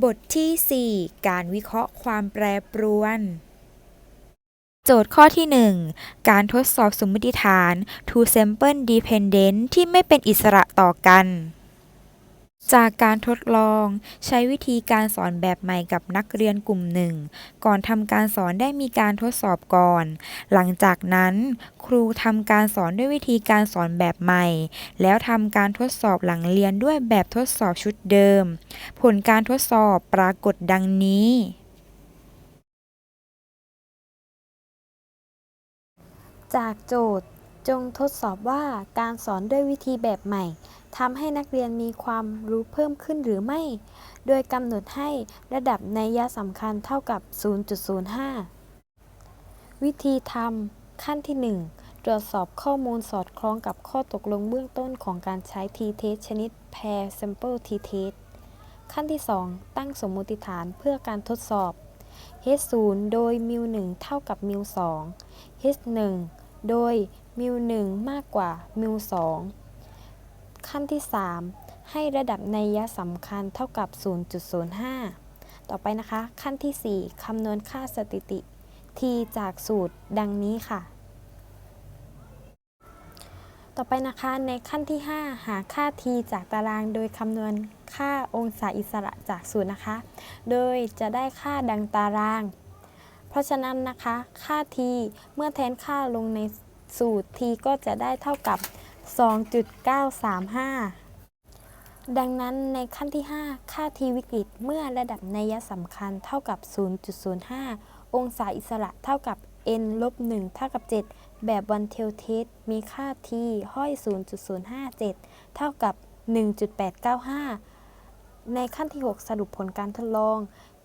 บทที่ 4 การวิเคราะห์ความแปรปรวน โจทย์ข้อที่ 1 การทดสอบสมมติฐาน two sample dependent ที่ไม่เป็นอิสระต่อกัน จากการทดลอง ใช้วิธีการสอนแบบใหม่กับนักเรียนกลุ่มหนึ่ง ก่อนทำการสอนได้มีการทดสอบก่อน หลังจากนั้นครูทำการสอนด้วยวิธีการสอนแบบใหม่ แล้วทำการทดสอบหลังเรียนด้วยแบบทดสอบชุดเดิม ผลการทดสอบปรากฏดังนี้จากโจทย์ จงทดสอบว่าการสอนด้วยวิธีแบบใหม่ทำให้นักเรียนมีความรู้เพิ่มขึ้นหรือไม่ โดยกำหนดให้ระดับนัยยะสำคัญเท่ากับ 0.05 วิธีทำขั้นที่ 1 ตรวจสอบข้อมูลสอดคล้องกับข้อตกลงเบื้องต้นของการใช้ t-test ชนิด pair sample t-test ขั้นที่ 2 ตั้งสมมติฐานเพื่อการทดสอบ h 0โดย μ 1 เท่ากับ μ 2 h 1 โดย μ 1มากกว่า μ 2ขั้นที่ 3 ให้ระดับนัยยะสำคัญเท่ากับ 0.05 ต่อไปนะคะ ขั้นที่ 4 คำนวณค่าสถิติ t จากสูตรดังนี้ค่ะ ต่อไปนะคะในขั้นที่ 5 หาค่า t จากตารางโดยคำนวณค่าองศาอิสระจากสูตรนะคะ โดยจะได้ค่าดังตาราง เพราะฉะนั้นนะคะ ค่า t เมื่อแทนค่าลงในสูตร t ก็จะได้เท่ากับ 2.935 ดังนั้นในขั้นที่ 5 ค่า t วิกฤตเมื่อระดับนัยสำคัญเท่ากับ 0.05 องศาอิสระเท่ากับ n ลบ1เท่ากับ 7 แบบวันเทลเทสมีค่า t ห้อย 0.057 เท่ากับ 1.895 ในขั้นที่ 6 สรุปผลการทดลอง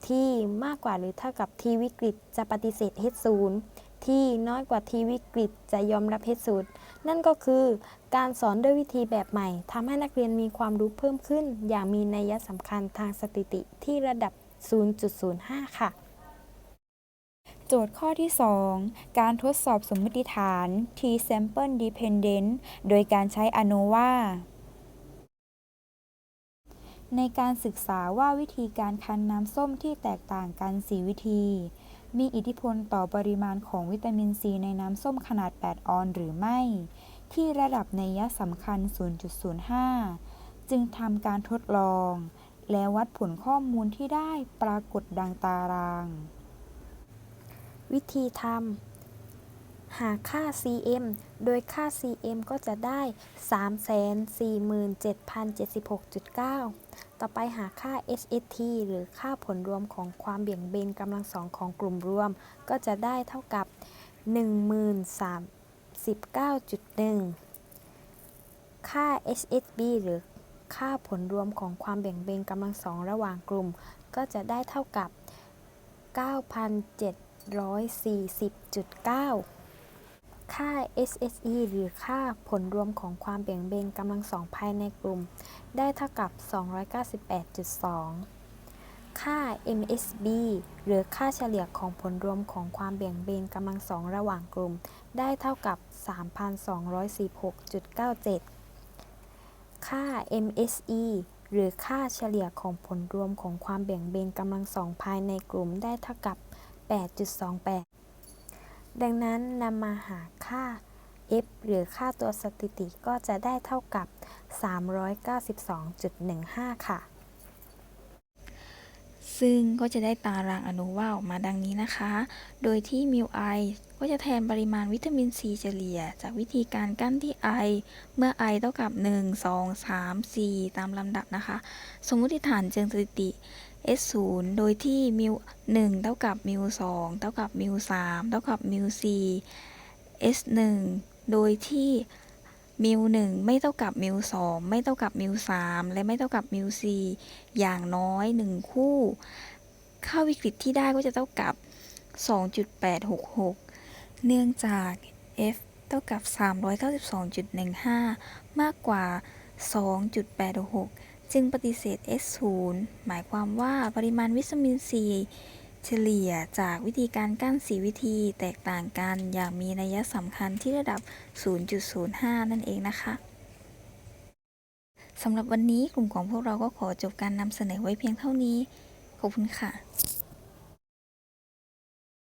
ที่มากกว่าหรือเท่ากับ t วิกฤตจะปฏิเสธ h 0ที่น้อยกว่า t วิกฤตจะยอมรับ h 0นั่นก็คือการสอนด้วยวิธีแบบใหม่ทำให้นักเรียนมีความรู้เพิ่มขึ้น อย่างมีนัยสำคัญทางสถิติที่ระดับ 0.05 ค่ะ โจทย์ข้อที่ 2 การทดสอบสมมติฐาน t sample dependent โดยการใช้ ANOVA ในการศึกษาว่าวิธีการคั้นน้ำส้มที่แตกต่างกัน 4 วิธี มีอิทธิพลต่อปริมาณของวิตามินซีในน้ำส้มขนาด 8 ออนหรือไม่ ที่ระดับในยยะสำคัญ 0.05 จึงทำการทดลอง และวัดผลข้อมูลที่ได้ปรากฏดังตาราง วิธีทำหาค่า cm โดยค่า cm ก็จะได้ 347,076.9 ต่อไปหาค่า SST หรือค่าผลรวมของความเบี่ยงเบนกำลังสองของกลุ่มรวม ก็จะได้เท่ากับ 1039.1 ค่า SSB หรือค่าผลรวมของความเบี่ยงเบนกำลังสองระหว่างกลุ่ม ก็จะได้เท่ากับ 9,740.9 ค่า SSE หรือค่าผลรวมของความเบี่ยงเบนกำลังสองภายในกลุ่ม ได้เท่ากับ 298.2 ค่า MSB หรือค่าเฉลี่ยของผลรวมของความเบี่ยงเบนกำลังสองระหว่างกลุ่ม ได้เท่ากับ 3,216.97 ค่า MSE หรือค่าเฉลี่ยของผลรวมของความเบี่ยงเบนกำลังสองภายในกลุ่มได้เท่ากับ 8.28 ดังนั้นนำมาหาค่า f หรือค่าตัวสถิติก็จะได้เท่ากับ 392.15 ค่ะ ซึ่งก็จะได้ตารางอนุว่าออกมาดังนี้นะคะ โดยที่ μ i ก็จะแทนปริมาณวิตามินซีเฉลี่ย จากวิธีการกั้นที่ i เมื่อ i เท่ากับ 1 2 3 4 ตามลำดับนะคะ สมมติฐานเชิงสถิติ s 0โดยที่มิว1เท่ากับมิว2เท่ากับมิว3เท่ากับมิว4 s 1โดยที่มิว1ไม่เท่ากับมิว2ไม่เท่ากับมิว3และไม่เท่ากับมิว4อย่างน้อย 1 คู่ ค่าวิกฤตที่ได้ก็จะเท่ากับ 2.866 เนื่องจาก f เท่ากับ 392.15 มากกว่า 2.866 จึงปฏิเสธ s 0 หมายความว่าปริมาณวิตามินซีเฉลี่ยจากวิธีการกั้นสีวิธีแตกต่างกันอย่างมีนัยสำคัญที่ระดับ 0.05 นั่นเองนะคะสำหรับวันนี้กลุ่มของพวกเราก็ขอจบการนำเสนอไว้เพียงเท่านี้ ขอบคุณค่ะ